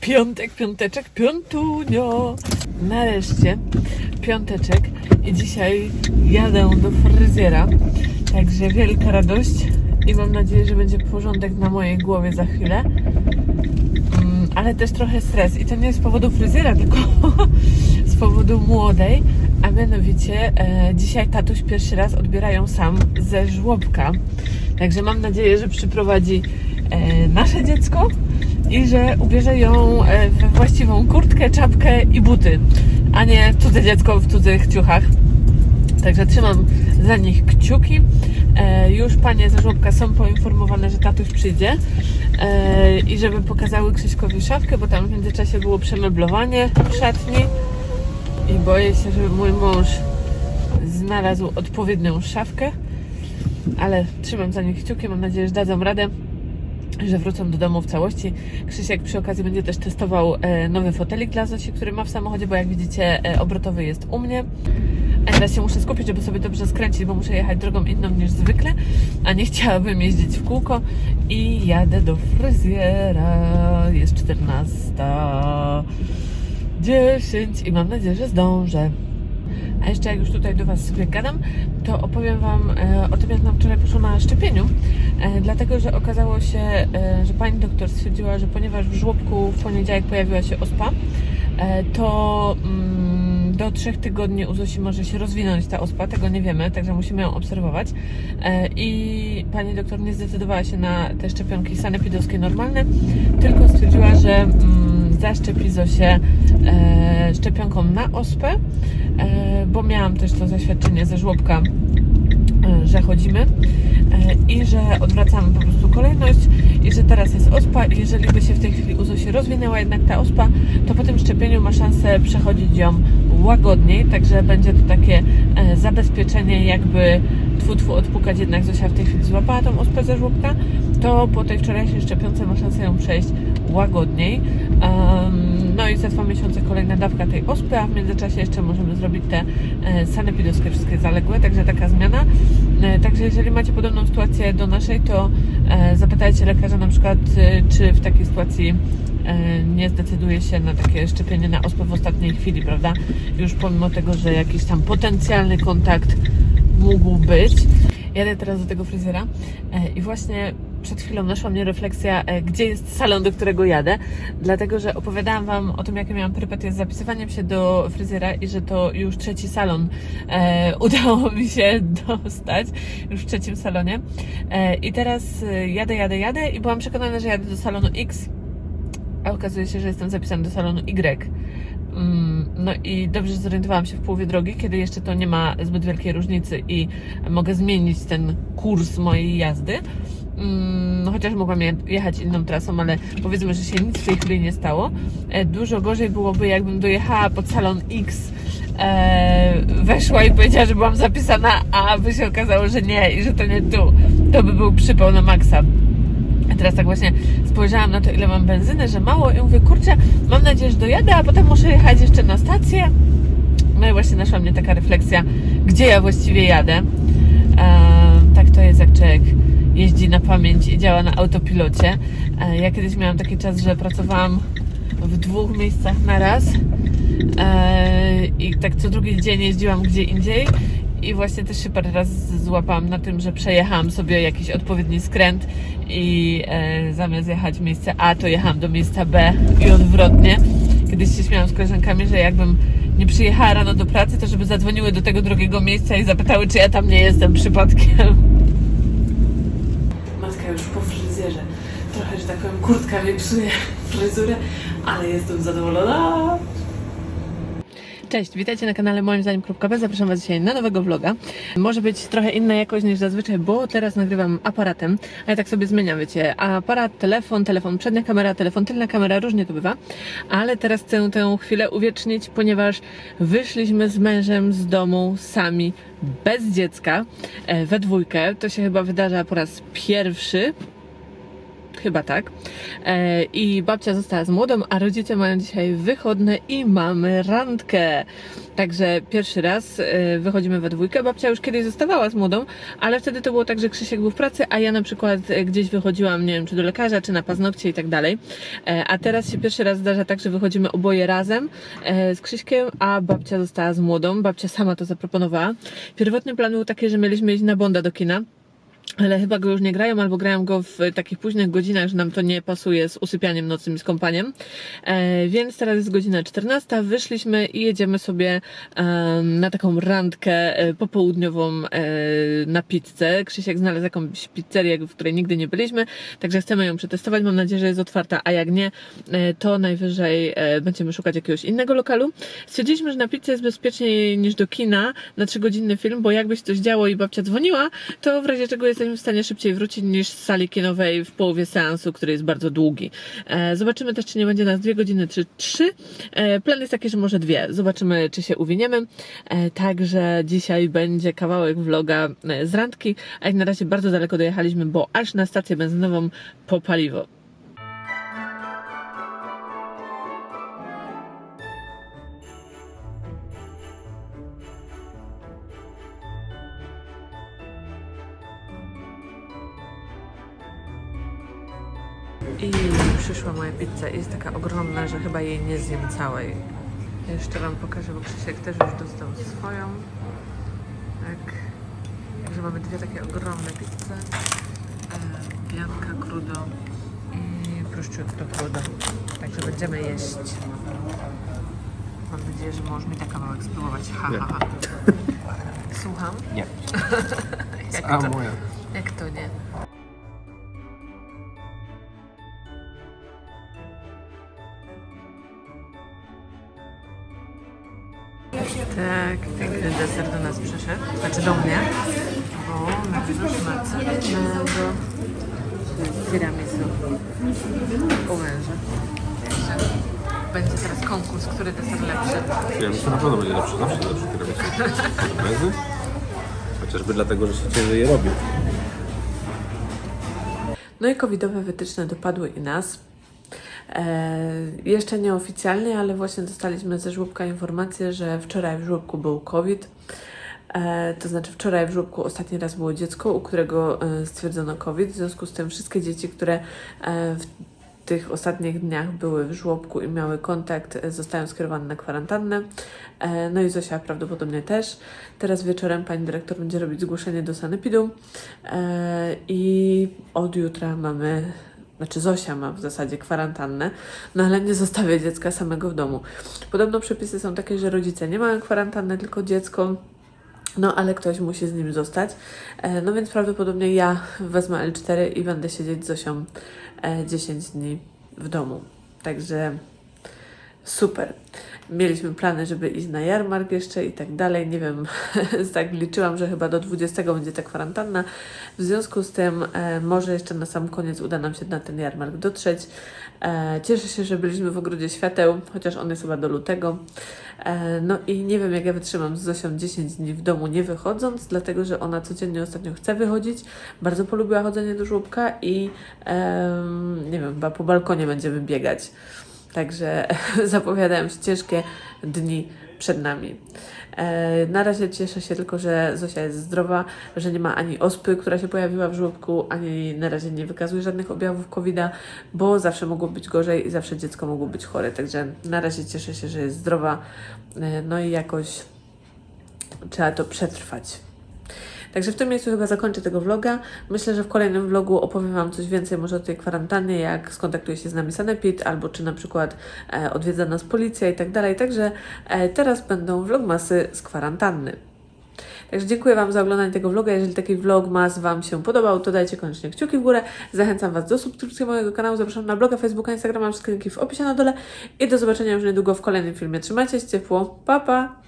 Piątek, piąteczek, piątunio. Nareszcie piąteczek i dzisiaj jadę do fryzjera. Także wielka radość i mam nadzieję, że będzie porządek na mojej głowie za chwilę. Mm, ale też trochę stres i to nie z powodu fryzjera, tylko z powodu młodej. A mianowicie e, dzisiaj tatuś pierwszy raz odbierają sam ze żłobka. Także mam nadzieję, że przyprowadzi e, nasze dziecko i że ubierze ją e, we właściwą kurtkę, czapkę i buty, a nie cudze dziecko w cudzych ciuchach. Także trzymam za nich kciuki. E, już panie ze żłobka są poinformowane, że tatuś przyjdzie i żeby pokazały Krzyśkowi szafkę, bo tam w międzyczasie było przemeblowanie w szatni i boję się, żeby mój mąż znalazł odpowiednią szafkę, ale trzymam za nich kciuki, mam nadzieję, że dadzą radę że wrócą do domu w całości. Krzysiek przy okazji będzie też testował e, nowy fotelik dla Zosi, który ma w samochodzie, bo jak widzicie e, obrotowy jest u mnie. A teraz się muszę skupić, żeby sobie dobrze skręcić, bo muszę jechać drogą inną niż zwykle, a nie chciałabym jeździć w kółko i jadę do fryzjera. Jest 14.10 i mam nadzieję, że zdążę. A jeszcze jak już tutaj do Was sobie gadam, to opowiem Wam e, o tym, jak nam wczoraj poszło na szczepieniu. E, dlatego, że okazało się, e, że pani doktor stwierdziła, że ponieważ w żłobku w poniedziałek pojawiła się ospa, to mm, do trzech tygodni u Zosi może się rozwinąć ta ospa, tego nie wiemy, także musimy ją obserwować. I pani doktor nie zdecydowała się na te szczepionki sanepidowskie normalne, tylko stwierdziła, że mm, zaszczepi Zosię e, szczepionką na ospę, e, bo miałam też to zaświadczenie ze żłobka, e, że chodzimy e, i że odwracamy po prostu kolejność i że teraz jest ospa i jeżeli by się w tej chwili u Zosi rozwinęła jednak ta ospa, to po tym szczepieniu ma szansę przechodzić ją łagodniej, także będzie to takie e, zabezpieczenie jakby tfu, tfu odpukać jednak Zosia w tej chwili złapała tą ospę ze żłobka, to po tej wczorajszej szczepionce ma szansę ją przejść łagodniej. No i za dwa miesiące kolejna dawka tej ospy, a w międzyczasie jeszcze możemy zrobić te e, sanepidowskie wszystkie zaległe, także taka zmiana. E, także jeżeli macie podobną sytuację do naszej, to e, zapytajcie lekarza na przykład, czy w takiej sytuacji nie zdecyduje się na takie szczepienie na ospę w ostatniej chwili, prawda? Już pomimo tego, że jakiś tam potencjalny kontakt mógł być. Jadę teraz do tego fryzjera i właśnie przed chwilą naszła mnie refleksja, e, gdzie jest salon, do którego jadę, dlatego, że opowiadałam Wam o tym, jakie miałam perypetie z zapisywaniem się do fryzjera i że to już trzeci salon e, udało mi się dostać, już w trzecim salonie. E, I teraz e, jadę, jadę, jadę i byłam przekonana, że jadę do salonu X, a okazuje się, że jestem zapisana do salonu Y. Mm, No i dobrze zorientowałam się w połowie drogi, kiedy jeszcze to nie ma zbyt wielkiej różnicy i mogę zmienić ten kurs mojej jazdy. Mm, No chociaż mogłam je- jechać inną trasą, ale powiedzmy, że się nic w tej chwili nie stało. E, Dużo gorzej byłoby, jakbym dojechała pod salon X, e, weszła i powiedziała, że byłam zapisana, a by się okazało, że nie i że to nie tu. To by był przypał na maksa. Teraz tak właśnie spojrzałam na to, ile mam benzyny, że mało i mówię, kurczę, mam nadzieję, że dojadę, a potem muszę jechać jeszcze na stację. No i właśnie naszła mnie taka refleksja, gdzie ja właściwie jadę. Ehm, tak to jest, jak człowiek jeździ na pamięć i działa na autopilocie. E, ja kiedyś miałam taki czas, że pracowałam w dwóch miejscach na raz e, i tak co drugi dzień jeździłam gdzie indziej i właśnie też się parę razy złapałam na tym, że przejechałam sobie jakiś odpowiedni skręt i e, zamiast jechać miejsce A, to jechałam do miejsca B i odwrotnie. Kiedyś się śmiałam z koleżankami, że jakbym nie przyjechała rano do pracy, to żeby zadzwoniły do tego drugiego miejsca i zapytały, czy ja tam nie jestem przypadkiem. Matka już po fryzjerze. Trochę, że tak powiem, kurtka mi psuje fryzurę, ale jestem zadowolona. Cześć, witajcie na kanale moim zdaniem.b. Zapraszam Was dzisiaj na nowego vloga. Może być trochę inna jakość niż zazwyczaj, bo teraz nagrywam aparatem, a ja tak sobie zmieniam, wiecie, aparat, telefon, telefon przednia kamera, telefon tylna kamera, różnie to bywa, ale teraz chcę tę chwilę uwiecznić, ponieważ wyszliśmy z mężem z domu sami, bez dziecka, e, we dwójkę. To się chyba wydarza po raz pierwszy Chyba tak. E, I babcia została z młodą, a rodzice mają dzisiaj wychodne i mamy randkę. Także pierwszy raz e, wychodzimy we dwójkę. Babcia już kiedyś zostawała z młodą, ale wtedy to było tak, że Krzysiek był w pracy, a ja na przykład e, gdzieś wychodziłam, nie wiem, czy do lekarza, czy na paznokcie i tak dalej. A teraz się pierwszy raz zdarza tak, że wychodzimy oboje razem z Krzyśkiem, a babcia została z młodą. Babcia sama to zaproponowała. Pierwotny plan był taki, że mieliśmy iść na Bonda do kina. Ale chyba go już nie grają, albo grają go w takich późnych godzinach, że nam to nie pasuje z usypianiem nocnym, z kąpaniem. E, więc teraz jest godzina 14, wyszliśmy i jedziemy sobie em, na taką randkę e, popołudniową e, na pizzę. Krzysiek znalazł jakąś pizzerię, w której nigdy nie byliśmy, także chcemy ją przetestować. Mam nadzieję, że jest otwarta, a jak nie, e, to najwyżej e, będziemy szukać jakiegoś innego lokalu. Stwierdziliśmy, że na pizzę jest bezpieczniej niż do kina na 3-godzinny film, bo jakby się coś działo i babcia dzwoniła, to w razie czego jesteśmy w stanie szybciej wrócić niż z sali kinowej w połowie seansu, który jest bardzo długi. E, zobaczymy też, czy nie będzie nas dwie godziny, czy trzy. E, plan jest taki, że może dwie. Zobaczymy, czy się uwiniemy. E, także dzisiaj będzie kawałek vloga z randki, a jak na razie bardzo daleko dojechaliśmy, bo aż na stację benzynową po paliwo. I przyszła moja pizza i jest taka ogromna, że chyba jej nie zjem całej. Jeszcze Wam pokażę, bo Krzysiek też już dostał swoją. Tak. Także mamy dwie takie ogromne pizze. E, Bianka crudo i prosciutto crudo. Także będziemy jeść. Mam nadzieję, że możesz mi ten kawałek spróbować. Ha, ha, ha. Słucham? Nie. Jak A to, moja. Tak, piękny deser do nas przyszedł. Znaczy do mnie. O, nawiąż macenego tiramisu. U męża. Także Będzie teraz konkurs, który deser lepszy. Ja myślę, że na pewno będzie lepszy, zawsze lepszy tiramisu. Bezy? Chociażby dlatego, że się ciężej je robi. No i covidowe wytyczne dopadły i nas. E, jeszcze nieoficjalnie, ale właśnie dostaliśmy ze żłobka informację, że wczoraj w żłobku był COVID. E, to znaczy wczoraj w żłobku ostatni raz było dziecko, u którego e, stwierdzono COVID. W związku z tym wszystkie dzieci, które w tych ostatnich dniach były w żłobku i miały kontakt, zostają skierowane na kwarantannę. No i Zosia prawdopodobnie też. Teraz wieczorem pani dyrektor będzie robić zgłoszenie do sanepidu i od jutra mamy, znaczy Zosia ma w zasadzie kwarantannę, no ale nie zostawia dziecka samego w domu. Podobno przepisy są takie, że rodzice nie mają kwarantanny, tylko dziecko. No, ale ktoś musi z nim zostać. E, No więc prawdopodobnie ja wezmę L4 i będę siedzieć z Zosią e, 10 dni w domu. Także super. Mieliśmy plany, żeby iść na jarmark jeszcze i tak dalej. Nie wiem, tak liczyłam, że chyba do 20 będzie ta kwarantanna. W związku z tym e, może jeszcze na sam koniec uda nam się na ten jarmark dotrzeć. E, cieszę się, że byliśmy w Ogrodzie Świateł, chociaż on jest chyba do lutego. E, no i nie wiem, jak ja wytrzymam z Zosią 10 dni w domu nie wychodząc, dlatego że ona codziennie ostatnio chce wychodzić. Bardzo polubiła chodzenie do żłobka i em, nie wiem, chyba po balkonie będziemy biegać. Także zapowiadają się ciężkie dni przed nami. E, na razie cieszę się tylko, że Zosia jest zdrowa, że nie ma ani ospy, która się pojawiła w żłobku, ani na razie nie wykazuje żadnych objawów COVID-a, bo zawsze mogło być gorzej i zawsze dziecko mogło być chore. Także na razie cieszę się, że jest zdrowa. E, no i jakoś trzeba to przetrwać. Także w tym miejscu chyba zakończę tego vloga. Myślę, że w kolejnym vlogu opowiem Wam coś więcej może o tej kwarantannie, jak skontaktuje się z nami Sanepid, albo czy na przykład e, odwiedza nas policja i tak dalej. Także e, teraz będą vlogmasy z kwarantanny. Także dziękuję Wam za oglądanie tego vloga. Jeżeli taki vlogmas Wam się podobał, to dajcie koniecznie kciuki w górę. Zachęcam Was do subskrypcji mojego kanału. Zapraszam na bloga, Facebooka, Instagrama, wszystkie linki w opisie na dole. I do zobaczenia już niedługo w kolejnym filmie. Trzymajcie się ciepło. Pa, pa!